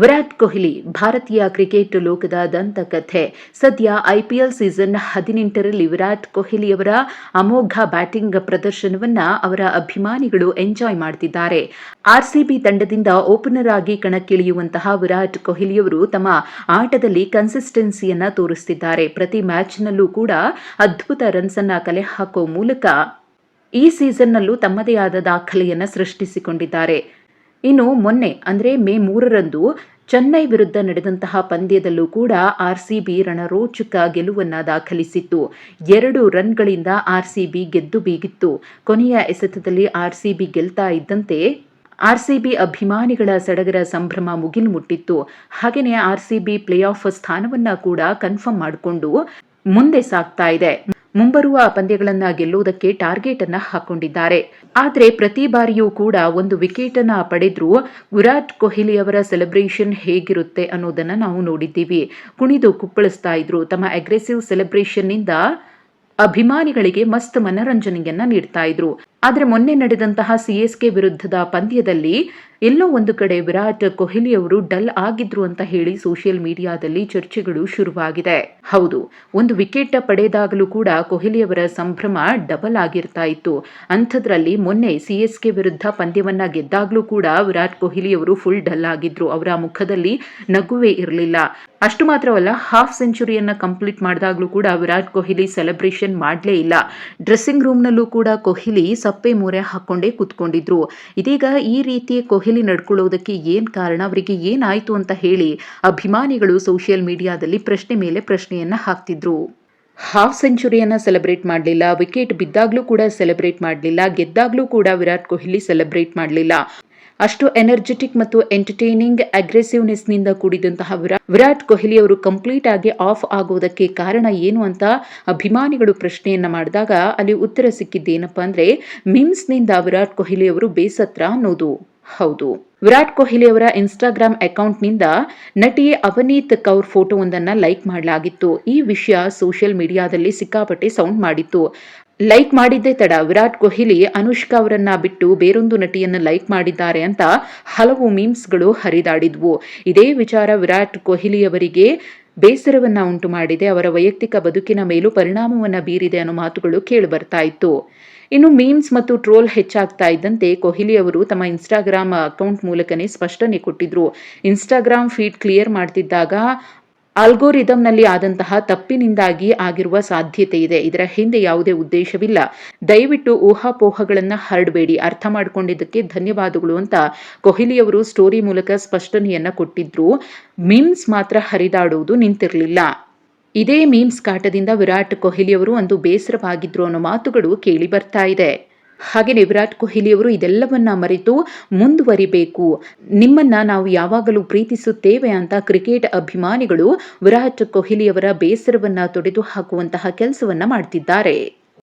ವಿರಾಟ್ ಕೊಹ್ಲಿ ಭಾರತೀಯ ಕ್ರಿಕೆಟ್ ಲೋಕದ ದಂತಕಥೆ. ಸದ್ಯ ಐಪಿಎಲ್ ಸೀಸನ್ ಹದಿನೆಂಟರಲ್ಲಿ ವಿರಾಟ್ ಕೊಹ್ಲಿಯವರ ಅಮೋಘ ಬ್ಯಾಟಿಂಗ್ ಪ್ರದರ್ಶನವನ್ನ ಅವರ ಅಭಿಮಾನಿಗಳು ಎಂಜಾಯ್ ಮಾಡ್ತಿದ್ದಾರೆ. ಆರ್ಸಿಬಿ ತಂಡದಿಂದ ಓಪನರ್ ಆಗಿ ಕಣಕ್ಕಿಳಿಯುವಂತಹ ವಿರಾಟ್ ಕೊಹ್ಲಿಯವರು ತಮ್ಮ ಆಟದಲ್ಲಿ ಕನ್ಸಿಸ್ಟೆನ್ಸಿಯನ್ನ ತೋರಿಸುತ್ತಿದ್ದಾರೆ ಪ್ರತಿ ಮ್ಯಾಚ್ನಲ್ಲೂ ಕೂಡ ಅದ್ಭುತ ರನ್ಸ್ ಅನ್ನ ಕಲೆ ಹಾಕೋ ಮೂಲಕ ಈ ಸೀಸನ್ನಲ್ಲೂ ತಮ್ಮದೇ ಆದ ದಾಖಲೆಯನ್ನು ಸೃಷ್ಟಿಸಿಕೊಂಡಿದ್ದಾರೆ. ಇನ್ನು ಮೊನ್ನೆ, ಅಂದರೆ ಮೇ ಮೂರರಂದು, ಚೆನ್ನೈ ವಿರುದ್ಧ ನಡೆದಂತಹ ಪಂದ್ಯದಲ್ಲೂ ಕೂಡ ಆರ್ಸಿಬಿ ರಣರೋಚಕ ಗೆಲುವನ್ನು ದಾಖಲಿಸಿತ್ತು. ಎರಡು ರನ್ಗಳಿಂದ ಆರ್ಸಿಬಿ ಗೆದ್ದು ಬೀಗಿತ್ತು. ಕೊನೆಯ ಎಸೆತದಲ್ಲಿ ಆರ್ಸಿಬಿ ಗೆಲ್ತಾ ಇದ್ದಂತೆ ಆರ್ಸಿಬಿ ಅಭಿಮಾನಿಗಳ ಸಡಗರ ಸಂಭ್ರಮ ಮುಗಿಲು ಮುಟ್ಟಿತ್ತು ಹಾಗೆಯೇ ಆರ್ಸಿಬಿ ಪ್ಲೇ ಆಫ್ ಸ್ಥಾನವನ್ನ ಕೂಡ ಕನ್ಫರ್ಮ್ ಮಾಡಿಕೊಂಡು ಮುಂದೆ ಸಾಗ್ತಾ ಇದೆ. ಮುಂಬರುವ ಪಂದ್ಯಗಳನ್ನ ಗೆಲ್ಲುವುದಕ್ಕೆ ಟಾರ್ಗೆಟ್ ಅನ್ನ ಹಾಕೊಂಡಿದ್ದಾರೆ. ಆದರೆ ಪ್ರತಿ ಬಾರಿಯೂ ಕೂಡ ಒಂದು ವಿಕೆಟ್ ಅನ್ನ ಪಡೆದ್ರು ವಿರಾಟ್ ಕೊಹ್ಲಿ ಅವರ ಸೆಲೆಬ್ರೇಷನ್ ಹೇಗಿರುತ್ತೆ ಅನ್ನೋದನ್ನ ನಾವು ನೋಡಿದ್ದೀವಿ. ಕುಣಿದು ಕುಪ್ಪಳಿಸ್ತಾ ಇದ್ರು. ತಮ್ಮ ಅಗ್ರೆಸಿವ್ ಸೆಲೆಬ್ರೇಷನ್ನಿಂದ ಅಭಿಮಾನಿಗಳಿಗೆ ಮಸ್ತ್ ಮನರಂಜನೆಯನ್ನ ನೀಡ್ತಾ ಇದ್ರು. ಆದರೆ ಮೊನ್ನೆ ನಡೆದಂತಹ ಸಿಎಸ್ಕೆ ವಿರುದ್ಧದ ಪಂದ್ಯದಲ್ಲಿ ಎಲ್ಲೋ ಒಂದು ಕಡೆ ವಿರಾಟ್ ಕೊಹ್ಲಿ ಅವರು ಡಲ್ ಆಗಿದ್ರು ಅಂತ ಹೇಳಿ ಸೋಷಿಯಲ್ ಮೀಡಿಯಾದಲ್ಲಿ ಚರ್ಚೆಗಳು ಶುರುವಾಗಿದೆ. ಹೌದು, ಒಂದು ವಿಕೆಟ್ ಪಡೆದಾಗಲೂ ಕೂಡ ಕೊಹ್ಲಿ ಅವರ ಸಂಭ್ರಮ ಡಬಲ್ ಆಗಿರ್ತಾ ಇತ್ತು. ಅಂಥದ್ರಲ್ಲಿ ಮೊನ್ನೆ ಸಿಎಸ್ಕೆ ವಿರುದ್ಧ ಪಂದ್ಯವನ್ನ ಗೆದ್ದಾಗ್ಲೂ ಕೂಡ ವಿರಾಟ್ ಕೊಹ್ಲಿ ಅವರು ಫುಲ್ ಡಲ್ ಆಗಿದ್ರು. ಅವರ ಮುಖದಲ್ಲಿ ನಗುವೇ ಇರಲಿಲ್ಲ. ಅಷ್ಟು ಮಾತ್ರವಲ್ಲ, ಹಾಫ್ ಸೆಂಚುರಿಯನ್ನ ಕಂಪ್ಲೀಟ್ ಮಾಡಿದಾಗ್ಲೂ ಕೂಡ ವಿರಾಟ್ ಕೊಹ್ಲಿ ಸೆಲೆಬ್ರೇಷನ್ ಮಾಡಲೇ ಇಲ್ಲ. ಡ್ರೆಸ್ಸಿಂಗ್ ರೂಮ್ನಲ್ಲೂ ಕೂಡ ಕೊಹ್ಲಿ ಸಪ್ಪೆ ಮೂರೆ ಹಾಕೊಂಡೇ ಕೂತ್ಕೊಂಡಿದ್ರು. ಇದೀಗ ಈ ರೀತಿ ಕೊಹ್ಲಿ ನಡ್ಕೊಳ್ಳೋದಕ್ಕೆ ಏನು ಕಾರಣ? ಅವರಿಗೆ ಏನಾಯಿತು ಅಂತ ಹೇಳಿ ಅಭಿಮಾನಿಗಳು ಸೋಷಿಯಲ್ ಮೀಡಿಯಾದಲ್ಲಿ ಪ್ರಶ್ನೆ ಮೇಲೆ ಪ್ರಶ್ನೆಯನ್ನ ಹಾಕ್ತಿದ್ರು. ಹಾಫ್ ಸೆಂಚುರಿಯನ್ನ ಸೆಲೆಬ್ರೇಟ್ ಮಾಡಲಿಲ್ಲ. ವಿಕೆಟ್ ಬಿದ್ದಾಗ್ಲೂ ಕೂಡ ಸೆಲೆಬ್ರೇಟ್ ಮಾಡಲಿಲ್ಲ. ಗೆದ್ದಾಗ್ಲೂ ಕೂಡ ವಿರಾಟ್ ಕೊಹ್ಲಿ ಸೆಲೆಬ್ರೇಟ್ ಮಾಡಲಿಲ್ಲ. ಅಷ್ಟು ಎನರ್ಜೆಟಿಕ್ ಮತ್ತು ಎಂಟರ್ಟೈನಿಂಗ್ನಿಂದ ಕೂಡಿದಂತಹ ವಿರಾಟ್ ಕೊಹ್ಲಿ ಅವರು ಕಂಪ್ಲೀಟ್ ಆಗಿ ಆಫ್ ಆಗೋದಕ್ಕೆ ಕಾರಣ ಏನು ಅಂತ ಅಭಿಮಾನಿಗಳು ಪ್ರಶ್ನೆಯನ್ನ ಮಾಡಿದಾಗ ಅಲ್ಲಿ ಉತ್ತರ ಸಿಕ್ಕಿದ್ದೇನಪ್ಪ ಅಂದ್ರೆ ಮಿಮ್ಸ್ನಿಂದ ವಿರಾಟ್ ಕೊಹ್ಲಿ ಅವರು ಬೇಸತ್ರ ಅನ್ನೋದು. ಹೌದು. ವಿರಾಟ್ ಕೊಹ್ಲಿ ಅವರ ಇನ್ಸ್ಟಾಗ್ರಾಮ್ ಅಕೌಂಟ್ನಿಂದ ನಟಿ ಅವನೀತ್ ಕೌರ್ ಫೋಟೋವೊಂದನ್ನು ಲೈಕ್ ಮಾಡಲಾಗಿತ್ತು. ಈ ವಿಷಯ ಸೋಷಿಯಲ್ ಮೀಡಿಯಾದಲ್ಲಿ ಸಿಕ್ಕಾಪಟ್ಟೆ ಸೌಂಡ್ ಮಾಡಿತ್ತು. ಲೈಕ್ ಮಾಡಿದ್ದೇ ತಡ ವಿರಾಟ್ ಕೊಹ್ಲಿ ಅನುಷ್ಕಾ ಅವರನ್ನ ಬಿಟ್ಟು ಬೇರೊಂದು ನಟಿಯನ್ನು ಲೈಕ್ ಮಾಡಿದ್ದಾರೆ ಅಂತ ಹಲವು ಮೀಮ್ಸ್ಗಳು ಹರಿದಾಡಿದ್ವು. ಇದೇ ವಿಚಾರ ವಿರಾಟ್ ಕೊಹ್ಲಿ ಅವರಿಗೆ ಬೇಸರವನ್ನ ಉಂಟು ಮಾಡಿದೆ ಅವರ ವೈಯಕ್ತಿಕ ಬದುಕಿನ ಮೇಲೂ ಪರಿಣಾಮವನ್ನು ಬೀರಿದೆ ಅನ್ನೋ ಮಾತುಗಳು ಕೇಳಿ ಬರ್ತಾ ಇತ್ತು. ಇನ್ನು ಮೀಮ್ಸ್ ಮತ್ತು ಟ್ರೋಲ್ ಹೆಚ್ಚಾಗ್ತಾ ಇದ್ದಂತೆ ಕೊಹ್ಲಿ ಅವರು ತಮ್ಮ ಇನ್ಸ್ಟಾಗ್ರಾಮ್ ಅಕೌಂಟ್ ಮೂಲಕನೇ ಸ್ಪಷ್ಟನೆ ಕೊಟ್ಟಿದ್ರು. ಇನ್ಸ್ಟಾಗ್ರಾಮ್ ಫೀಡ್ ಕ್ಲಿಯರ್ ಮಾಡ್ತಿದ್ದಾಗ ಆಲ್ಗೋರಿದಮ್ನಲ್ಲಿ ಆದಂತಹ ತಪ್ಪಿನಿಂದಾಗಿ ಆಗಿರುವ ಸಾಧ್ಯತೆ ಇದೆ. ಇದರ ಹಿಂದೆ ಯಾವುದೇ ಉದ್ದೇಶವಿಲ್ಲ. ದಯವಿಟ್ಟು ಊಹಾಪೋಹಗಳನ್ನು ಹರಡಬೇಡಿ. ಅರ್ಥ ಮಾಡಿಕೊಂಡಿದ್ದಕ್ಕೆ ಧನ್ಯವಾದಗಳು ಅಂತ ಕೊಹ್ಲಿಯವರು ಸ್ಟೋರಿ ಮೂಲಕ ಸ್ಪಷ್ಟನೆಯನ್ನು ಕೊಟ್ಟಿದ್ರು. ಮೀಮ್ಸ್ ಮಾತ್ರ ಹರಿದಾಡುವುದು ನಿಂತಿರಲಿಲ್ಲ. ಇದೇ ಮೀಮ್ಸ್ ಕಾಟದಿಂದ ವಿರಾಟ್ ಕೊಹ್ಲಿ ಅವರು ಒಂದು ಬೇಸರವಾಗಿದ್ರು ಅನ್ನೋ ಮಾತುಗಳು ಕೇಳಿ ಬರ್ತಾ ಇದೆ. ಹಾಗೆಯೇ ವಿರಾಟ್ ಕೊಹ್ಲಿಯವರು ಇದೆಲ್ಲವನ್ನ ಮರೆತು ಮುಂದುವರಿಬೇಕು. ನಿಮ್ಮನ್ನ ನಾವು ಯಾವಾಗಲೂ ಪ್ರೀತಿಸುತ್ತೇವೆ ಅಂತ ಕ್ರಿಕೆಟ್ ಅಭಿಮಾನಿಗಳು ವಿರಾಟ್ ಕೊಹ್ಲಿಯವರ ಬೇಸರವನ್ನ ತೊಡೆದು ಹಾಕುವಂತಹ ಕೆಲಸವನ್ನ ಮಾಡ್ತಿದ್ದಾರೆ.